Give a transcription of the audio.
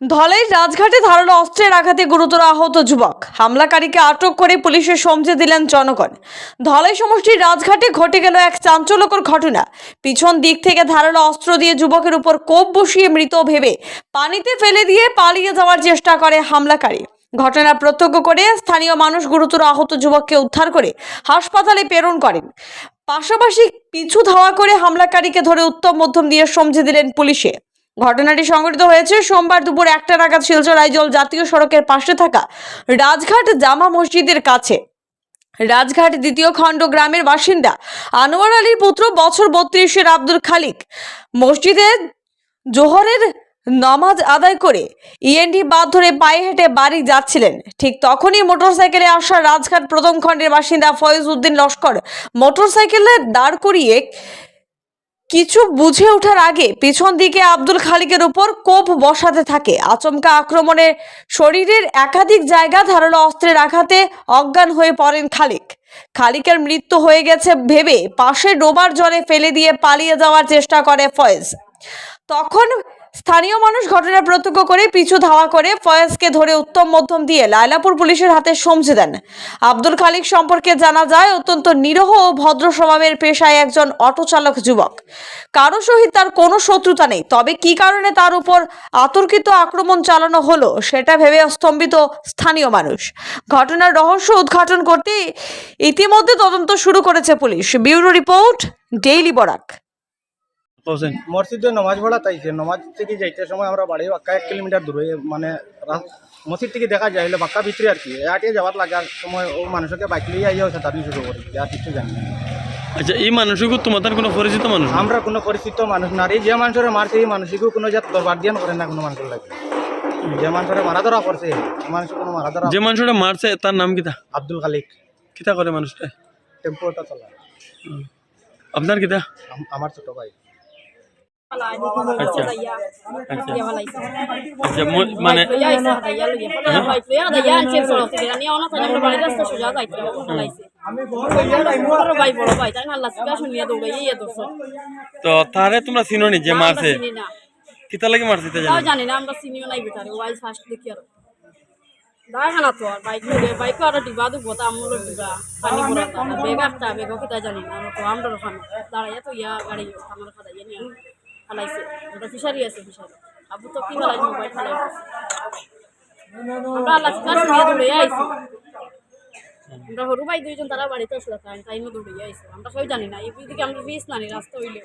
ধলাই রাজঘাটে ধারালো অস্ত্রের আঘাতে গুরুতর আহত যুবক। হামলাকারীকে আটক করে পুলিশে সমঝে দিলেন জনগণ। ধলাই সমষ্টির রাজঘাটে ঘটে গেল এক চাঞ্চল্যকর ঘটনা। পিছন দিক থেকে ধারালো অস্ত্র দিয়ে যুবকের উপর কোপ বসিয়ে মৃত ভেবে পানিতে ফেলে দিয়ে পালিয়ে যাওয়ার চেষ্টা করে হামলাকারী। ঘটনা প্রত্যক্ষ করে স্থানীয় মানুষ গুরুতর আহত যুবককে উদ্ধার করে হাসপাতালে প্রেরণ করেন। পাশাপাশি পিছু ধাওয়া করে হামলাকারীকে ধরে উত্তম মধ্যম দিয়ে সমঝে দিলেন পুলিশে। ঘটনাটি সংঘটিত হয়েছে সোমবার দুপুর একটা নাগাদ শিলচর আইজল জাতীয় সড়কের পাশে থাকা রাজঘাট জামা মসজিদের কাছে। রাজঘাট দ্বিতীয় খণ্ড গ্রামের বাসিন্দা আনোয়ার আলীর পুত্র বছর বত্রিশের আব্দুল খালিক মসজিদে জোহরের নামাজ আদায় করে ইএনডি বাদ ধরে পায়ে হেঁটে বাড়ি যাচ্ছিলেন। ঠিক তখনই মোটরসাইকেলে আসা রাজঘাট প্রথম খণ্ডের বাসিন্দা ফয়েজ উদ্দিন লস্কর মোটরসাইকেলে দাঁড় করিয়ে কিছু বুঝে ওঠার আগে পিছন দিকে আব্দুল খালিকের উপর কোপ বসাতে থাকে। আচমকা আক্রমণে শরীরের একাধিক জায়গা ধারালো অস্ত্রের আঘাতে অজ্ঞান হয়ে পড়েন খালিক। খালিকের মৃত্যু হয়ে গেছে ভেবে পাশে ডোবার জলে ফেলে দিয়ে পালিয়ে যাওয়ার চেষ্টা করে ফয়েজ। তখন স্থানীয় মানুষ ঘটনা প্রত্যক্ষ করে পিছু ধাওয়া করে ফয়েজকে ধরে উত্তম মধ্যম দিয়ে লায়লাপুর পুলিশের হাতে সমঝে দেন। আব্দুল খালিক সম্পর্কে জানা যায়, অত্যন্ত নিরহ ও ভদ্র স্বভাবের পেশায় একজন অটো চালক যুবক। কারও সহিত তার কোনো শত্রুতা নেই, তবে কি কারণে তার উপর আতর্কিত আক্রমণ চালানো হলো সেটা ভেবে স্তম্ভিত স্থানীয় মানুষ। ঘটনার রহস্য উদ্ঘাটন করতে ইতিমধ্যে তদন্ত শুরু করেছে police. Bureau report, daily Barak. Hossain মসজিদে নমাজ পড়া তাইছে নমাজ থেকে যাইতে সময় আমরা বাড়ি বাক্কা এক কিলোমিটার দূরে মানে মসজিদ থেকে দেখা যায় হলে বাক্কা ভিতরে আর কি। আটিয়ে যাওয়ার লাগার সময় ও মানুষকে বাইক লিয়ে আইয়া হচ্ছে তার শুরু করি আর কিছু জানি। না। আচ্ছা এই মানুষগুলো তোমাদের কোনো পরিচিত মানুষ? আমরা কোনো পরিচিত মানুষ না এই যে মানুষের মারছে এই মানুষকেও কোনো জাত দরবার দিয়ান করে না কোনো মানুষের লাগে। যে মানুষের মারা ধরা করছে মানুষ কোনো মারা ধরা যে মানুষটা মারছে তার নাম কিতা? আব্দুল খালিক। কিতা করে মানুষটা? টেম্পোটা চলা আপনার কিতা? আম- আমার ছোট ভাই। আচ্ছা আচ্ছা ম- মানে তো তারে তোমরা চিনো নি যে মারছে কিতা লাগে মারছে তা জানো জানি না আমরা চিনিও নাই বেটারে ওয়াই ফার্স্ট দেখি আর দেখা না তো আর বাইক লগে বাইকও আর ডিবা দুবো তা আমুল ডিবা পানি পড়া বেগ একটা বেগ কিতা জানি না আর তো আমরা ওখানে দাঁড়াইয়া তো ইয়া গাড়ি আমার খাদা ইয়ে নিয়ে ফালাইছে। আমরা ফিশারি আছে, ফিশারি। আবু তো কি ফালাই মোবাইল ফালাই আমরা চিকার শুনিয়ে দৌড়ে আইছি। আমরা হরু ভাই দুইজন তারা বাড়িতে আসলে তাই দৌড়ে আইছি। আমরা সবাই জানি না, এই দিকে আমরা ফিস নানি রাস্তা হইলে